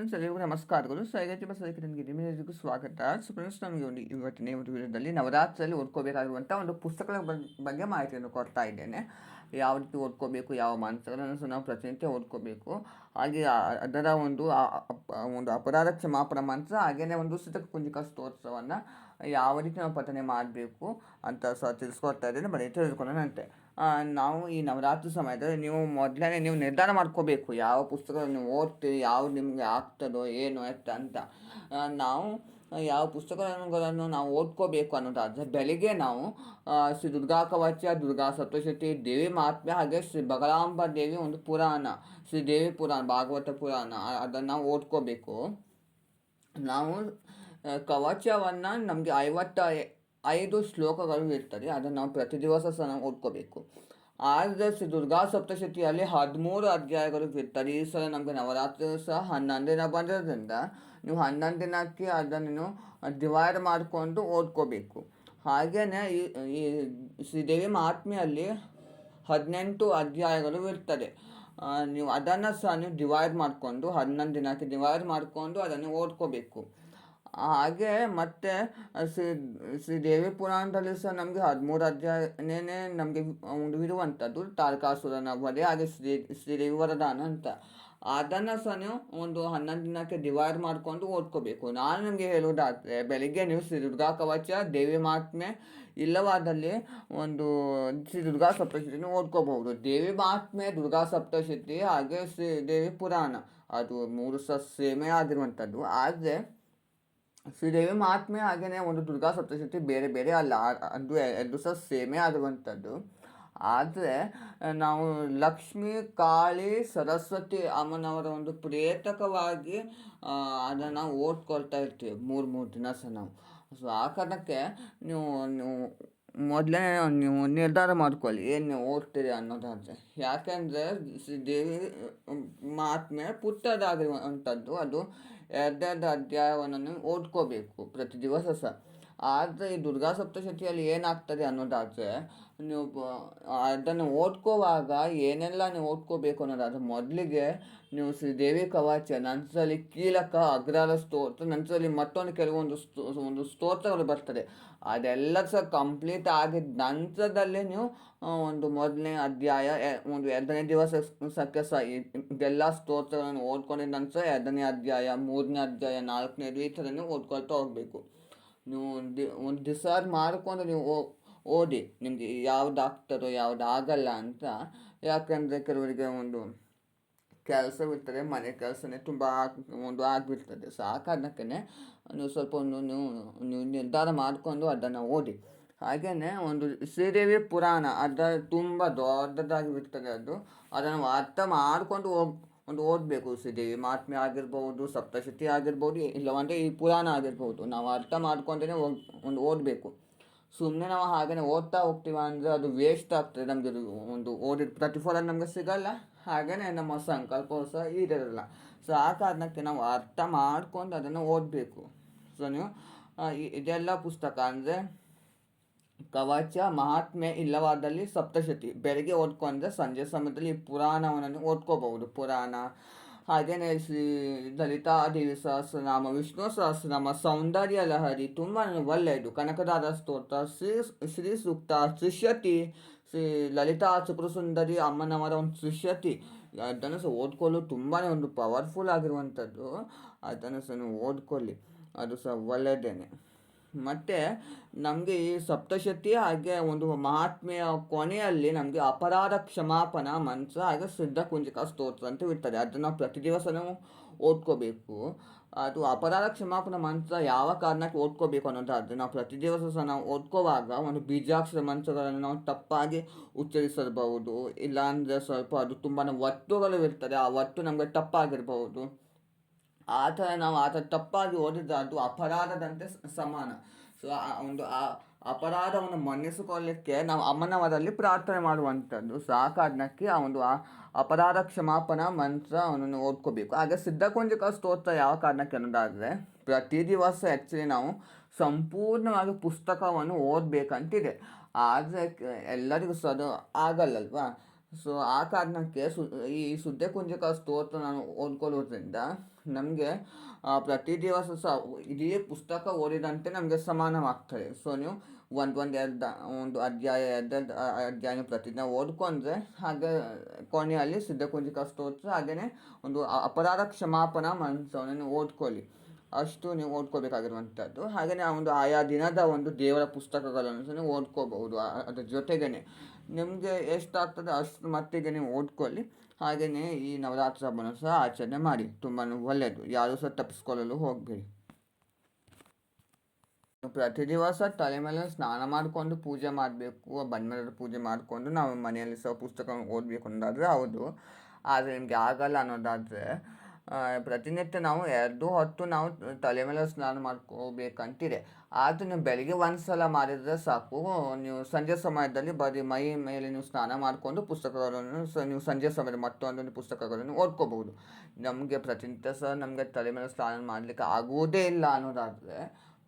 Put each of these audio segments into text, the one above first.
Friends ಎಲ್ಲರಿಗೂ ನಮಸ್ಕಾರಗಳು ಸೈಗತಿ bus ಅದಕ್ಕೆ ನನಗೆ ನಿಮ್ಮೆಲ್ಲರಿಗೂ ಸ್ವಾಗತ. ಸೊ ಫ್ರೆಂಡ್ಸ್ ನಮಗೆ ಒಂದು ಇವತ್ತಿನ ಒಂದು ವಿಡಿಯೋದಲ್ಲಿ ನವರಾತ್ರಿಯಲ್ಲಿ ಓದ್ಕೋಬೇಕಾಗಿರುವಂಥ ಒಂದು ಪುಸ್ತಕಗಳ ಬಗ್- ಬಗ್ಗೆ ಮಾಹಿತಿಯನ್ನು ಕೊಡ್ತಾ ಇದ್ದೇನೆ. ಯಾವ ರೀತಿ ಓದ್ಕೋಬೇಕು ಯಾವ ಮಾನಸಗಳನ್ನು ಸಹ ನಾವು ಪ್ರತಿನಿತ್ಯ ಓದ್ಕೋಬೇಕು ಹಾಗೆ ಅದರ ಒಂದು ಒಂದು ಅಪರಾಧ ಕ್ಷಮಾಪಣ ಮಂತ್ರ ಹಾಗೆಯೇ ಒಂದು ಸಿದ್ಧ ಕುಂಜಿಕ ಸ್ತೋತ್ರವನ್ನು ಯಾವ ರೀತಿ ನಾವು ಪಠನೆ ಮಾಡಬೇಕು ಅಂತ ಸಹ ತಿಳಿಸ್ಕೊಡ್ತಾ ಇದ್ದೇನೆ. ಬರೀ ತಿಳಿದುಕೊಳ್ಳೋಣಂತೆ. ಆ, ನಾವು ಈ ನವರಾತ್ರಿ ಸಮಯದಲ್ಲಿ ನೀವು ಮೊದಲನೇ ನೀವು ನಿರ್ಧಾರ ಮಾಡ್ಕೋಬೇಕು ಯಾವ ಪುಸ್ತಕಗಳನ್ನು ನೀವು ಓದ್ತೀರಿ ಯಾವ ನಿಮಗೆ ಆಗ್ತದೋ ಏನು ಎತ್ತ ಅಂತ. ನಾವು ಯಾವ ಪುಸ್ತಕಗಳನ್ನು ನಾವು ಓದ್ಕೋಬೇಕು ಅನ್ನೋದಾದರೆ ಬೆಳಿಗ್ಗೆ ನಾವು ಶ್ರೀ ದುರ್ಗಾ ಕವಚ, ದುರ್ಗಾ ಸಪ್ತಶತಿ, ದೇವಿ ಮಹಾತ್ಮೆ ಹಾಗೆ ಶ್ರೀ ಬಗಲಾಂಬ ದೇವಿ ಒಂದು ಪುರಾಣ, ಶ್ರೀ ದೇವಿ ಪುರಾಣ, ಭಾಗವತ ಪುರಾಣ ಅದನ್ನು ನಾವು ಓದ್ಕೋಬೇಕು. ನಾವು ಕವಚವನ್ನು ನಮಗೆ ಐವತ್ತ ಐದು ಶ್ಲೋಕಗಳು ಇರ್ತದೆ, ಅದನ್ನು ನಾವು ಪ್ರತಿ ದಿವಸ ಸಹ ನಾವು ಓದ್ಕೋಬೇಕು. ಆದರೆ ದುರ್ಗಾ ಸಪ್ತಶತಿಯಲ್ಲಿ ಹದಿಮೂರು ಅಧ್ಯಾಯಗಳು ಇರ್ತದೆ. ಈ ಸಲ ನಮಗೆ ನವರಾತ್ರಿ ಸಹ ಹನ್ನೊಂದು ದಿನ ಬಂದಿರೋದ್ರಿಂದ ನೀವು ಹನ್ನೊಂದು ದಿನಕ್ಕೆ ಅದನ್ನು ಡಿವೈಡ್ ಮಾಡಿಕೊಂಡು ಓದ್ಕೋಬೇಕು. ಹಾಗೆಯೇ ಈ ಶ್ರೀದೇವಿ ಮಹಾತ್ಮೆಯಲ್ಲಿ ಹದಿನೆಂಟು ಅಧ್ಯಾಯಗಳು ಇರ್ತದೆ. ನೀವು ಅದನ್ನು ಸಹ ನೀವು ಡಿವೈಡ್ ಮಾಡಿಕೊಂಡು ಹನ್ನೊಂದು ದಿನಕ್ಕೆ ಡಿವೈಡ್ ಮಾಡಿಕೊಂಡು ಅದನ್ನು ಓದ್ಕೋಬೇಕು. ಹಾಗೆ ಮತ್ತೆ ಶ್ರೀ ಶ್ರೀ ದೇವಿ ಪುರಾಣದಲ್ಲಿ ಸಹ ನಮಗೆ ಹದಿಮೂರು ಅಧ್ಯಾಯನೇ ನಮಗೆ ಒಂದು ಇರುವಂಥದ್ದು ತಾರಕಾಸುರನ ವಧೆ ಹಾಗೆ ಶ್ರೀ ಶ್ರೀದೇವಿ ವರದಾನ ಅಂತ. ಅದನ್ನು ಸಹ ನೀವು ಒಂದು ಹನ್ನೊಂದು ದಿನಕ್ಕೆ ಡಿವೈಡ್ ಮಾಡಿಕೊಂಡು ಓದ್ಕೋಬೇಕು. ನಾನು ನಿಮಗೆ ಹೇಳುವುದಾದರೆ, ಬೆಳಿಗ್ಗೆ ನೀವು ಶ್ರೀ ದುರ್ಗಾ ಕವಚ, ದೇವಿ ಮಹಾತ್ಮೆ ಇಲ್ಲವಾದಲ್ಲಿ ಒಂದು ಶ್ರೀ ದುರ್ಗಾ ಸಪ್ತಶತಿನ ಓದ್ಕೋಬಹುದು. ದೇವಿ ಮಹಾತ್ಮೆ ದುರ್ಗಾ ಸಪ್ತಶತಿ, ಹಾಗೆ ಶ್ರೀ ದೇವಿ ಪುರಾಣ ಅದು ಮೂರು ಸಹ ಆಗಿರುವಂಥದ್ದು. ಆದರೆ ಶ್ರೀದೇವಿ ಮಹಾತ್ಮೆ ಹಾಗೆಯೇ ಒಂದು ದುರ್ಗಾ ಸಪ್ತಶತಿ ಬೇರೆ ಬೇರೆ ಅಲ್ಲ. ಅದು ಎರಡು ಸಹ ಸೇಮೇ ಆಗುವಂಥದ್ದು. ಆದರೆ, ನಾವು ಲಕ್ಷ್ಮಿ, ಕಾಳಿ, ಸರಸ್ವತಿ ಅಮ್ಮನವರ ಒಂದು ಪ್ರೇತಕವಾಗಿ ಅದನ್ನು ಓದ್ಕೊಳ್ತಾ ಇರ್ತೀವಿ ಮೂರು ಮೂರು ದಿನ ಸಹ ನಾವು. ಸೊ ಆ ಕಾರಣಕ್ಕೆ ನೀವು ನೀವು ಮೊದಲೇ ನೀವು ನಿರ್ಧಾರ ಮಾಡ್ಕೊಳ್ಳಿ. ಏನು ನೀವು ಓದ್ತೀರಿ ಅನ್ನೋದಾದರೆ. ಯಾಕೆಂದರೆ ದೇವಿ ಮಹಾತ್ಮೆ ಪುಟ್ಟದಾಗಿರುವಂಥದ್ದು. ಅದು ಎರಡೆರಡು ಅಧ್ಯಾಯವನ್ನು ನೀವು ಓದ್ಕೋಬೇಕು ಪ್ರತಿ ದಿವಸ ಸಹ. ಆದರೆ ಈ ದುರ್ಗಾ ಸಪ್ತಶತಿಯಲ್ಲಿ ಏನಾಗ್ತದೆ ಅನ್ನೋದಾದರೆ ನೀವು ಅದನ್ನು ಓದ್ಕೋವಾಗ ಏನೆಲ್ಲ ನೀವು ಓದ್ಕೋಬೇಕು ಅನ್ನೋದಾದರೆ ಮೊದಲಿಗೆ ನೀವು ಶ್ರೀ ದೇವಿ ಕವಚ ನಂತರದಲ್ಲಿ ಕೀಲಕ ಅಗ್ರಾಲ ಸ್ತೋತ್ರ ನಂತರದಲ್ಲಿ ಮತ್ತೊಂದು ಕೆಲವೊಂದು ಸ್ತೋ, ಒಂದು ಸ್ತೋತ್ರಗಳು ಬರ್ತದೆ. ಅದೆಲ್ಲ ಸಹ ಕಂಪ್ಲೀಟ್ ಆಗಿದ್ದ ನಂತರದಲ್ಲಿ ನೀವು ಒಂದು ಮೊದಲನೇ ಅಧ್ಯಾಯ ಒಂದು ಎರಡನೇ ದಿವಸ ಸಕ್ಕೆ ಸಹ ಇದೆಲ್ಲ ಸ್ತೋತ್ರಗಳನ್ನು ಓದ್ಕೊಂಡಿದ್ದ ನಂತರ ಎರಡನೇ ಅಧ್ಯಾಯ, ಮೂರನೇ ಅಧ್ಯಾಯ, ನಾಲ್ಕನೇ ಈ ಥರ ನೀವು ಓದ್ಕೊಳ್ತಾ ಹೋಗಬೇಕು. ನೀವು ಒಂದು ಒಂದು ಡಿಸೈಡ್ ಮಾಡಿಕೊಂಡು ನೀವು ಓದಿ. ನಿಮಗೆ ಯಾವ್ದು ಆಗ್ತದೋ ಯಾವ್ದು ಆಗಲ್ಲ ಅಂತ. ಯಾಕಂದರೆ ಕೆಲವರಿಗೆ ಒಂದು ಕೆಲಸವಿರ್ತದೆ, ಮನೆ ಕೆಲಸನೇ ತುಂಬ ಒಂದು ಆಗಿಬಿಡ್ತದೆ. ಸೊ, ಆ ಕಾರಣಕ್ಕೆ ನೀವು ಸ್ವಲ್ಪ ಒಂದು ನೀವು ನೀವು ನಿರ್ಧಾರ ಮಾಡಿಕೊಂಡು ಅದನ್ನು ಓದಿ. ಹಾಗೆಯೇ ಒಂದು ಶ್ರೀದೇವಿ ಪುರಾಣ ಅದ ತುಂಬ ದೊಡ್ಡದಾಗಿ ಬಿಡ್ತದೆ ಅದು. ಅದನ್ನು ಅರ್ಥ ಮಾಡಿಕೊಂಡು ಹೋಗ್ ಒಂದು ಓದಬೇಕು. ಶ್ರೀದೇವಿ ಮಹಾತ್ಮೆ ಆಗಿರ್ಬೋದು, ಸಪ್ತಶತಿ ಆಗಿರ್ಬೋದು, ಇಲ್ಲವಂದರೆ ಈ ಪುರಾಣ ಆಗಿರ್ಬೋದು. ನಾವು ಅರ್ಥ ಮಾಡ್ಕೊಂಡೇ ಒಂದು ಓದಬೇಕು. ಸುಮ್ಮನೆ ನಾವು ಹಾಗೆಯೇ ಓದ್ತಾ ಹೋಗ್ತೀವ ಅಂದರೆ ಅದು ವೇಸ್ಟ್ ಆಗ್ತದೆ. ನಮಗೆ ಒಂದು ಓದಿದ ಪ್ರತಿಫಲ ನಮಗೆ ಸಿಗಲ್ಲ. ಹಾಗೆಯೇ ನಮ್ಮ ಸಂಕಲ್ಪ ಸಹ ಈಡೇರಲ್ಲ ಸೊ ಆ ಕಾರಣಕ್ಕೆ ನಾವು ಅರ್ಥ ಮಾಡ್ಕೊಂಡು ಅದನ್ನು ಓದಬೇಕು. ಸೊ ನೀವು ಇದೆಲ್ಲ ಪುಸ್ತಕ ಅಂದರೆ ಕವಚ ಮಹಾತ್ಮೆ ಇಲ್ಲವಾದಲ್ಲಿ ಸಪ್ತಶತಿ. ಬೆಳಗ್ಗೆ ಓದ್ಕೊಂಡ್ರೆ ಸಂಜೆ ಸಮಯದಲ್ಲಿ ಪುರಾಣವನ್ನು ಓದ್ಕೋಬಹುದು. ಪುರಾಣ ಹಾಗೆಯೇ ಶ್ರೀ ಲಲಿತಾದೇವಿ ಸಹಸ್ರನಾಮ, ವಿಷ್ಣು ಸಹಸ್ರನಾಮ, ಸೌಂದರ್ಯ ಲಹರಿ ತುಂಬ ಒಳ್ಳೆಯದು. ಕನಕದಾರ ಸ್ತೋತ್ರ, ಶ್ರೀ ಶ್ರೀ ಸೂಕ್ತ ತ್ರಿಶತಿ ಶ್ರೀ ಲಲಿತಾ ಸುಂದರಿ ಅಮ್ಮನವರ ಒಂದು ತ್ರಿಶತಿ ಅದನ್ನು ಸಹ ಓದ್ಕೊಳ್ಳಲು ತುಂಬಾ ಒಂದು ಪವರ್ಫುಲ್ ಆಗಿರುವಂಥದ್ದು. ಅದನ್ನು ಸಹ ನೀವು ಓದ್ಕೊಳ್ಳಿ. ಅದು ಸಹ ಒಳ್ಳೆಯದೇನೆ. ಮತ್ತು ನಮಗೆ ಈ ಸಪ್ತಶತಿ ಹಾಗೆ ಒಂದು ಮಹಾತ್ಮೆಯ ಕೊನೆಯಲ್ಲಿ ನಮಗೆ ಅಪರಾಧ ಕ್ಷಮಾಪನ ಮಂತ್ರ ಹಾಗೆ ಸಿದ್ಧ ಕುಂಜಿಕ ಸ್ತೋತ್ರ ಅಂತ ಇರ್ತದೆ. ಅದನ್ನು ನಾವು ಪ್ರತಿ ದಿವಸನೂ ಓದ್ಕೋಬೇಕು. ಅದು ಅಪರಾಧ ಕ್ಷಮಾಪನ ಮಂತ್ರ ಯಾವ ಕಾರಣಕ್ಕೆ ಓದ್ಕೋಬೇಕು ಅದು ನಾವು ಪ್ರತಿ ದಿವಸ ಸಹ ನಾವು ಓದ್ಕೋವಾಗ ಒಂದು ಬೀಜಾಕ್ಷರ ಮಂತ್ರಗಳನ್ನು ನಾವು ತಪ್ಪಾಗಿ ಉಚ್ಚರಿಸಬಹುದು. ಇಲ್ಲಾಂದರೆ ಸ್ವಲ್ಪ ಅದು ತುಂಬಾ ಒತ್ತುಗಳು ಇರ್ತದೆ. ಆ ಒತ್ತು ನಮಗೆ ತಪ್ಪಾಗಿರ್ಬಹುದು. ಆ ಥರ ನಾವು ಆ ಥರ ತಪ್ಪಾಗಿ ಓದಿದ್ರೆ ಅದು ಅಪರಾಧದಂತೆ ಸಮಾನ. ಸೊ ಆ ಒಂದು, ಆ ಅಪರಾಧವನ್ನು ಮನ್ನಿಸಿಕೊಳ್ಳಿಕ್ಕೆ ನಾವು ಅಮ್ಮನವರಲ್ಲಿ ಪ್ರಾರ್ಥನೆ ಮಾಡುವಂಥದ್ದು. ಸೊ ಆ ಕಾರಣಕ್ಕೆ ಆ ಒಂದು, ಆ ಅಪರಾಧ ಕ್ಷಮಾಪಣ ಮಂತ್ರ ಅವನನ್ನು ಓದ್ಕೋಬೇಕು. ಹಾಗೆ ಸಿದ್ಧಕುಂಜಕ ಸ್ತೋತ್ರ ಯಾವ ಕಾರಣಕ್ಕೆ ಅನ್ನೋದಾದರೆ, ಪ್ರತಿ ದಿವಸ ಆ್ಯಕ್ಚುಲಿ ನಾವು ಸಂಪೂರ್ಣವಾಗಿ ಪುಸ್ತಕವನ್ನು ಓದಬೇಕಂತಿದೆ. ಆದರೆ ಎಲ್ಲರಿಗೂ ಸಹ ಅದು ಆಗಲ್ಲಲ್ವಾ? ಸೊ ಆ ಕಾರಣಕ್ಕೆ ಸು, ಈ ಸುದ್ದಿ ಕುಂಜಕ ಸ್ತೋತ್ರ ನಾನು ಓದ್ಕೊಳ್ಳೋದ್ರಿಂದ ನಮಗೆ ಪ್ರತಿ ದಿವಸ ಸಹ ಇಡೀ ಪುಸ್ತಕ ಓದಿದಂತೆ ನಮಗೆ ಸಮಾನವಾಗ್ತದೆ. ಸೊ ನೀವು ಒಂದು ಒಂದು, ಎರಡು, ಒಂದು ಅಧ್ಯಾಯ, ಎರಡು ಅಧ್ಯಾಯ ಪ್ರತಿದಿನ ಓದ್ಕೊಂಡ್ರೆ ಹಾಗೆ ಕೊನೆಯಲ್ಲಿ ಸಿದ್ಧಕುಂಜಿಕ ಸ್ತೋತ್ರ ಹಾಗೆಯೇ ಒಂದು ಅಪರಾಧ ಕ್ಷಮಾಪಣ ಮಂತ್ರವನ್ನು ಓದ್ಕೊಳ್ಳಿ. ಅಷ್ಟು ನೀವು ಓದ್ಕೋಬೇಕಾಗಿರುವಂಥದ್ದು. ಹಾಗೆಯೇ ಆ ಒಂದು ಆಯಾ ದಿನದ ಒಂದು ದೇವರ ಪುಸ್ತಕಗಳನ್ನು ಸಹ ನೀವು ಓದ್ಕೋಬಹುದು. ಅದ್ರ ಜೊತೆಗೇ ನಿಮಗೆ ಎಷ್ಟಾಗ್ತದೆ ಅಷ್ಟು ಮಟ್ಟಿಗೆ ನೀವು ಓದ್ಕೊಳ್ಳಿ. ಹಾಗೆಯೇ ಈ ನವರಾತ್ರಿ ಹಬ್ಬನೂ ಸಹ ಆಚರಣೆ ಮಾಡಿ. ತುಂಬಾ ಒಳ್ಳೆಯದು ಯಾರೂ ಸಹ ತಪ್ಪಿಸ್ಕೊಳ್ಳಲು ಹೋಗಬೇಡಿ. ಪ್ರತಿ ದಿವಸ ತಲೆ ಮೇಲೆ ಸ್ನಾನ ಮಾಡಿಕೊಂಡು ಪೂಜೆ ಮಾಡಬೇಕು ಬಂದ್ಮೇಲೆ ಪೂಜೆ ಮಾಡಿಕೊಂಡು ನಾವು ಮನೆಯಲ್ಲಿ ಸಹ ಪುಸ್ತಕ ಓದಬೇಕು ಅನ್ನೋದಾದರೆ ಹೌದು. ಆದರೆ ನಿಮಗೆ ಆಗಲ್ಲ ಅನ್ನೋದಾದರೆ ಪ್ರತಿನಿತ್ಯ ನಾವು ಎರಡು ಹೊತ್ತು ನಾವು ತಲೆ ಮೇಲೆ ಸ್ನಾನ ಮಾಡ್ಕೋಬೇಕಂತಿದೆ. ಆದರೂ ನೀವು ಬೆಳಿಗ್ಗೆ ಒಂದು ಸಲ ಮಾಡಿದರೆ ಸಾಕು. ನೀವು ಸಂಜೆ ಸಮಯದಲ್ಲಿ ಬರೀ ಮೈ ಮೇಲೆ ನೀವು ಸ್ನಾನ ಮಾಡಿಕೊಂಡು ಪುಸ್ತಕಗಳನ್ನು ಸ, ನೀವು ಸಂಜೆ ಸಮಯದ ಮತ್ತೊಂದೊಂದು ಪುಸ್ತಕಗಳನ್ನು ಓದ್ಕೋಬಹುದು. ನಮಗೆ ಪ್ರತಿನಿತ್ಯ ಸಹ ನಮಗೆ ತಲೆ ಮೇಲೆ ಸ್ನಾನ ಮಾಡಲಿಕ್ಕೆ ಆಗುವುದೇ ಇಲ್ಲ ಅನ್ನೋದಾದರೆ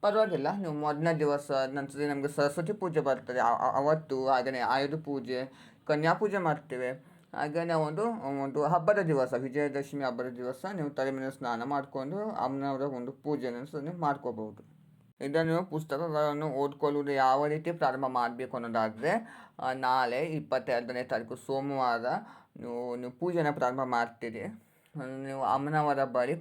ಪರವಾಗಿಲ್ಲ. ನೀವು ಮೊದಲನೇ ದಿವಸ ನಂತರ ನಮಗೆ ಸರಸ್ವತಿ ಪೂಜೆ ಬರ್ತದೆ. ಅವತ್ತು ಹಾಗೆಯೇ ಆಯುಧ ಪೂಜೆ, ಕನ್ಯಾ ಪೂಜೆ ಮಾಡ್ತೇವೆ. ಹಾಗೆ ಒಂದು ಒಂದು ಹಬ್ಬದ ದಿವಸ, ವಿಜಯದಶಮಿ ಹಬ್ಬದ ದಿವಸ ನೀವು ತಲೆ ಸ್ನಾನ ಮಾಡಿಕೊಂಡು ಅಮ್ಮನವರ ಒಂದು ಪೂಜೆಯನ್ನು ನೀವು ಮಾಡ್ಕೋಬಹುದು. ಇದನ್ನು ಪುಸ್ತಕಗಳನ್ನು ಓದ್ಕೊಳ್ಳುವುದು ಯಾವ ರೀತಿ ಪ್ರಾರಂಭ ಮಾಡಬೇಕು ಅನ್ನೋದಾದರೆ ನಾಳೆ ಇಪ್ಪತ್ತೆರಡನೇ ತಾರೀಕು ಸೋಮವಾರ ನೀವು ನೀವು ಪೂಜೆನ ಪ್ರಾರಂಭ ಮಾಡ್ತೀರಿ. ನೀವು ಅಮ್ಮನವರ ಬಳಿ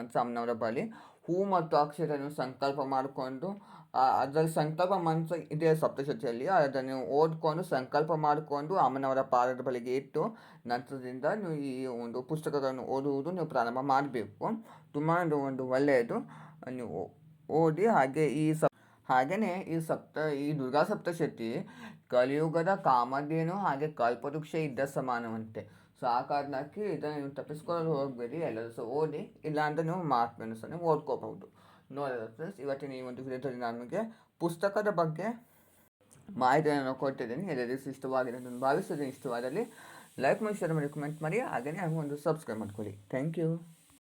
ನಂತರ ಅಮ್ಮನವರ ಬಳಿ ಹೂ ಮತ್ತು ಅಕ್ಷರನ್ನು ಸಂಕಲ್ಪ ಮಾಡಿಕೊಂಡು ಅದರಲ್ಲಿ ಸಂಕಲ್ಪ ಮನಸ್ಸು ಇದೆ ಸಪ್ತಶತಿಯಲ್ಲಿ. ಅದನ್ನು ಓದ್ಕೊಂಡು ಸಂಕಲ್ಪ ಮಾಡಿಕೊಂಡು ಅಮ್ಮನವರ ಪಾದದ ಬಳಿಗೆ ಇಟ್ಟು, ನಂತರದಿಂದ ನೀವು ಈ ಒಂದು ಪುಸ್ತಕಗಳನ್ನು ಓದುವುದು ನೀವು ಪ್ರಾರಂಭ ಮಾಡಬೇಕು. ತುಂಬ ಒಂದು ಒಳ್ಳೆಯದು. ನೀವು ಓದಿ ಹಾಗೆ ಈ ಸಪ್, ಹಾಗೆಯೇ ಈ ಸಪ್ತ, ಈ ದುರ್ಗಾ ಸಪ್ತಶತಿ, ಕಲಿಯುಗದ ಕಾಮಧೇನು ಹಾಗೆ ಕಲ್ಪವೃಕ್ಷ ಇದ್ದ ಸಮಾನವಂತೆ. ಸೊ ಆ ಕಾರಣಕ್ಕೆ ಇದನ್ನು ನೀವು ತಪ್ಪಿಸ್ಕೊಳ್ಳಲು ಹೋಗಬೇಡಿ, ಎಲ್ಲರೂ ಸಹ ಓದಿ ಇಲ್ಲಾಂದರೆ ನೀವು ಮಾರ್ಕ್ ನೀವು ಓದ್ಕೋಬಹುದು. ನೋಡಿದ್ರೆ ಫ್ರೆಂಡ್ಸ್ ಇವತ್ತಿನ ಈ ಒಂದು ವಿಡಿಯೋದಲ್ಲಿ ನಿಮಗೆ ಪುಸ್ತಕದ ಬಗ್ಗೆ ಮಾಹಿತಿಯನ್ನು ಕೊಟ್ಟಿದ್ದೀನಿ. ಎಲ್ಲರಿಗೂ ಇಷ್ಟವಾಗಿದೆ ನಾನು ಭಾವಿಸಿದ್ದೀನಿ ಇಷ್ಟವಾದಲ್ಲಿ ಲೈಕ್ ಮಾಡಿ ಶೇರ್ ಮಾಡಿ ಕಮೆಂಟ್ ಮಾಡಿ ಹಾಗೆಯೇ ಒಂದು ಸಬ್ಸ್ಕ್ರೈಬ್ ಮಾಡ್ಕೊಳ್ಳಿ. Thank you